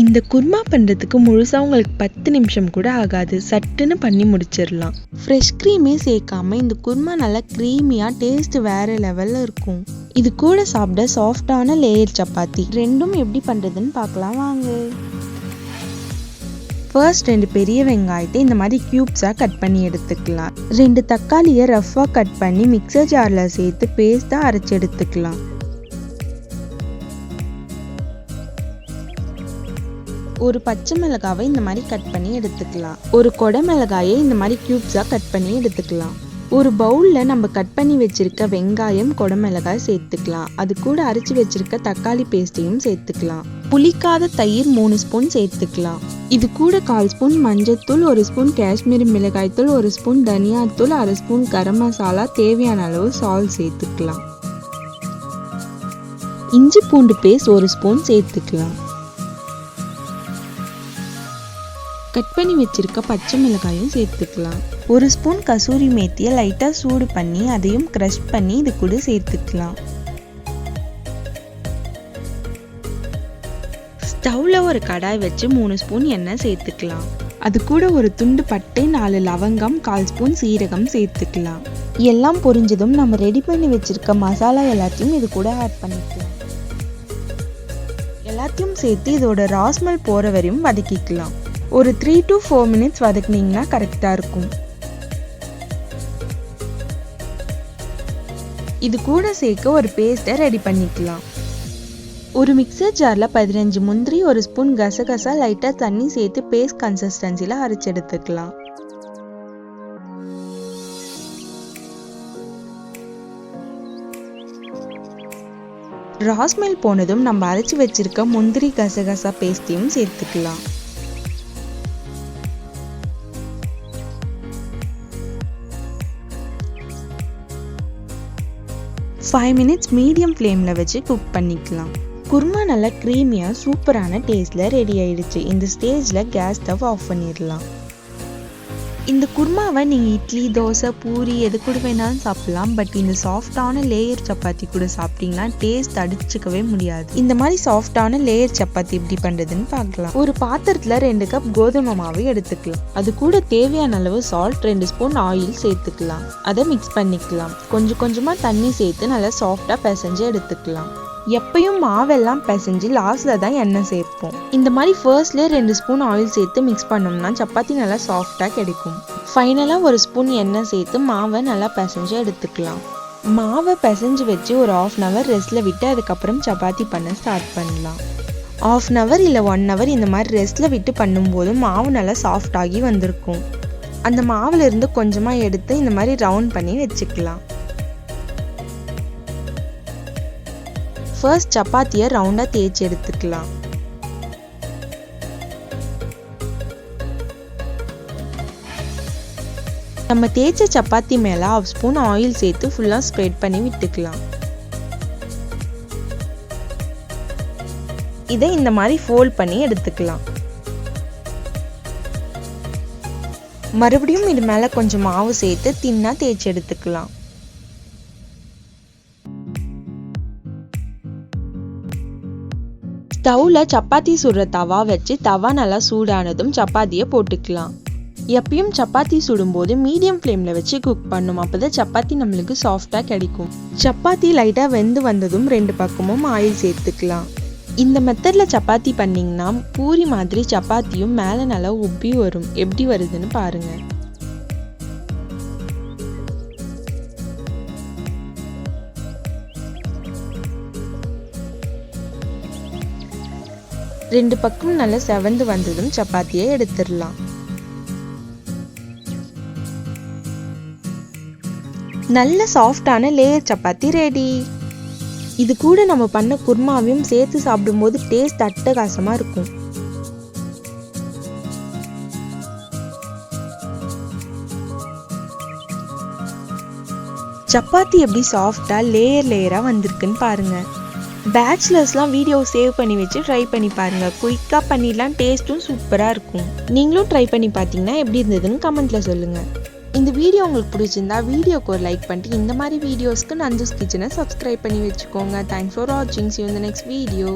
இந்த குருமா பண்ணுறதுக்கு முழுசாக உங்களுக்கு பத்து நிமிஷம் கூட ஆகாது. சட்டுன்னு பண்ணி முடிச்சிடலாம். ஃப்ரெஷ் க்ரீமே சேர்க்காம இந்த குருமா நல்லா க்ரீமியாக டேஸ்ட் வேறு லெவலில் இருக்கும். இது கூட சாப்பிட சாஃப்டான லேயர் சப்பாத்தி. ரெண்டும் எப்படி பண்ணுறதுன்னு பார்க்கலாம் வாங்க. ஃபர்ஸ்ட் ரெண்டு பெரிய வெங்காயத்தை இந்த மாதிரி க்யூப்ஸாக கட் பண்ணி எடுத்துக்கலாம். ரெண்டு தக்காளியை ரஃப்பாக கட் பண்ணி மிக்சர் ஜாரில் சேர்த்து பேஸ்ட்டாக அரைச்சி எடுத்துக்கலாம். ஒரு பச்சை மிளகாவை இந்த மாதிரி கட் பண்ணி எடுத்துக்கலாம். ஒரு கொடை மிளகாயை இந்த மாதிரி க்யூப்ஸாக கட் பண்ணி எடுத்துக்கலாம். ஒரு பவுலில் நம்ம கட் பண்ணி வச்சிருக்க வெங்காயம் குடமிளகாய் சேர்த்துக்கலாம். அது கூட அரைச்சி வச்சிருக்க தக்காளி பேஸ்ட்டையும் சேர்த்துக்கலாம். புளிக்காத தயிர் மூணு ஸ்பூன் சேர்த்துக்கலாம். இது கூட கால் ஸ்பூன் மஞ்சத்தூள் ஒரு ஸ்பூன் காஷ்மீரி மிளகாய்த்தூள் ஒரு ஸ்பூன் தனியாத்தூள் அரை ஸ்பூன் கரம் மசாலா தேவையான அளவு சால் சேர்த்துக்கலாம். இஞ்சி பூண்டு பேஸ்ட் ஒரு ஸ்பூன் சேர்த்துக்கலாம். கட் பண்ணி வச்சிருக்க பச்சை மிளகாயும் சேர்த்துக்கலாம். ஒரு ஸ்பூன் கசூரி மேத்தியை லைட்டாக சூடு பண்ணி அதையும் க்ரஷ் பண்ணி இது கூட சேர்த்துக்கலாம். ஸ்டவ்வில் ஒரு கடாய் வச்சு மூணு ஸ்பூன் எண்ணெய் சேர்த்துக்கலாம். அது கூட ஒரு துண்டு பட்டை நாலு லவங்கம் கால் ஸ்பூன் சீரகம் சேர்த்துக்கலாம். எல்லாம் பொரிஞ்சதும் நம்ம ரெடி பண்ணி வச்சிருக்க மசாலா எல்லாத்தையும் இது கூட ஆட் பண்ணிக்கலாம். எல்லாத்தையும் சேர்த்து இதோட ராஸ்மல் போகிற வரையும் வதக்கிக்கலாம். ஒரு த்ரீ டு ஃபோர் மினிட்ஸ் வதக்குனீங்கன்னா கரெக்டாக இருக்கும். இது கூட சேர்க்க ஒரு பேஸ்ட்டை ரெடி பண்ணிக்கலாம். ஒரு மிக்சர் ஜாரில் பதினஞ்சு முந்திரி ஒரு ஸ்பூன் கசகசா லைட்டாக தண்ணி சேர்த்து பேஸ்ட் கன்சிஸ்டன்சியில் அரைச்சி எடுத்துக்கலாம். ராஸ்மெல் போனதும் நம்ம அரைச்சி வச்சிருக்க முந்திரி கசகசா பேஸ்ட்டையும் சேர்த்துக்கலாம். ஃபைவ் மினிட்ஸ் மீடியம் ஃப்ளேமில் வச்சு குக் பண்ணிக்கலாம். குருமா நல்லா க்ரீமியாக சூப்பரான டேஸ்ட்டில் ரெடி ஆயிடுச்சு. இந்த ஸ்டேஜில் கேஸ் ஸ்டவ் ஆஃப் பண்ணிடலாம். இந்த குருமாவை நீங்கள் இட்லி தோசை பூரி எது கூட வேணாலும் சாப்பிடலாம். பட் இந்த சாஃப்டான லேயர் சப்பாத்தி கூட சாப்பிட்டீங்கன்னா டேஸ்ட் அடிச்சுக்கவே முடியாது. இந்த மாதிரி சாஃப்டான லேயர் சப்பாத்தி எப்படி பண்ணுறதுன்னு பார்க்கலாம். ஒரு பாத்திரத்தில் ரெண்டு கப் கோதுமை மாவு எடுத்துக்கலாம். அது கூட தேவையான அளவு சால்ட் ரெண்டு ஸ்பூன் ஆயில் சேர்த்துக்கலாம். அதை மிக்ஸ் பண்ணிக்கலாம். கொஞ்சம் கொஞ்சமாக தண்ணி சேர்த்து நல்லா சாஃப்டாக பிசைஞ்சு எடுத்துக்கலாம். எப்பயும் மாவெல்லாம் பிசைஞ்சு லாஸ்ட்டில் தான் எண்ணெய் சேர்ப்போம். இந்த மாதிரி ஃபர்ஸ்ட்லேயே ரெண்டு ஸ்பூன் ஆயில் சேர்த்து மிக்ஸ் பண்ணோம்னா சப்பாத்தி நல்லா சாஃப்டாக கிடைக்கும். ஃபைனலாக ஒரு ஸ்பூன் எண்ணெய் சேர்த்து மாவை நல்லா பிசைஞ்சு எடுத்துக்கலாம். மாவை பிசைஞ்சு வச்சு ஒரு ஆஃப் அன் ஹவர் ரெஸ்ட்டில் விட்டு அதுக்கப்புறம் சப்பாத்தி பண்ண ஸ்டார்ட் பண்ணலாம். ஆஃப் அன் ஹவர் இல்லை ஒன் ஹவர் இந்த மாதிரி ரெஸ்ட்டில் விட்டு பண்ணும்போது மாவு நல்லா சாஃப்டாகி வந்திருக்கும். அந்த மாவில் இருந்து கொஞ்சமாக எடுத்து இந்த மாதிரி ரவுண்ட் பண்ணி வச்சுக்கலாம். ஃபர்ஸ்ட் சப்பாத்தியை ரவுண்டாக தேய்ச்சி எடுத்துக்கலாம். நம்ம தேய்ச்ச சப்பாத்தி மேலே ஹாஃப் ஸ்பூன் ஆயில் சேர்த்து ஃபுல்லாக ஸ்ப்ரெட் பண்ணி விட்டுக்கலாம். இதை இந்த மாதிரி ஃபோல்ட் பண்ணி எடுத்துக்கலாம். மறுபடியும் இது மேலே கொஞ்சம் மாவு சேர்த்து தின்னா தேய்ச்சி எடுத்துக்கலாம். ஸ்டவ்வில் சப்பாத்தி சுடுற தவா வச்சு தவா நல்லா சூடானதும் சப்பாத்தியை போட்டுக்கலாம். எப்பயும் சப்பாத்தி சுடும்போது மீடியம் ஃப்ளேமில் வச்சு குக் பண்ணும். அப்போ தான் சப்பாத்தி நம்மளுக்கு சாஃப்டாக கிடைக்கும். சப்பாத்தி லைட்டாக வெந்து வந்ததும் ரெண்டு பக்கமும் ஆயில் சேர்த்துக்கலாம். இந்த மெத்தடில் சப்பாத்தி பண்ணிங்கன்னா பூரி மாதிரி சப்பாத்தியும் மேலே நல்லா உப்பி வரும். எப்படி வருதுன்னு பாருங்கள் ரெண்டு பக்கம் நல்லா செவந்து வந்ததும் சப்பாத்தியை எடுத்துடலாம். நல்ல சாஃப்டான லேயர் சப்பாத்தி ரெடி இது கூட நம்ம பண்ண குர்மாவையும் சேர்த்து சாப்பிடும்போது டேஸ்ட் அட்டகாசமாக இருக்கும். சப்பாத்தி எப்படி சாஃப்டாக லேயர் லேயராக வந்திருக்குன்னு பாருங்கள் பேச்சுலர்ஸ்லாம் வீடியோ சேவ் பண்ணி வச்சு ட்ரை பண்ணி பாருங்கள் குயிக்காக பண்ணிடலாம் டேஸ்ட்டும் சூப்பராக இருக்கும். நீங்களும் ட்ரை பண்ணி பார்த்தீங்கன்னா எப்படி இருந்ததுன்னு கமெண்ட்டில் சொல்லுங்கள் இந்த வீடியோ உங்களுக்கு பிடிச்சிருந்தா வீடியோக்கு ஒரு லைக் பண்ணிட்டு இந்த மாதிரி வீடியோஸ்க்கு நந்துஸ் கிச்சனை சப்ஸ்கிரைப் பண்ணி வச்சுக்கோங்க. தேங்க்ஸ் ஃபார் வாட்சிங் யூ இந்த நெக்ஸ்ட் வீடியோ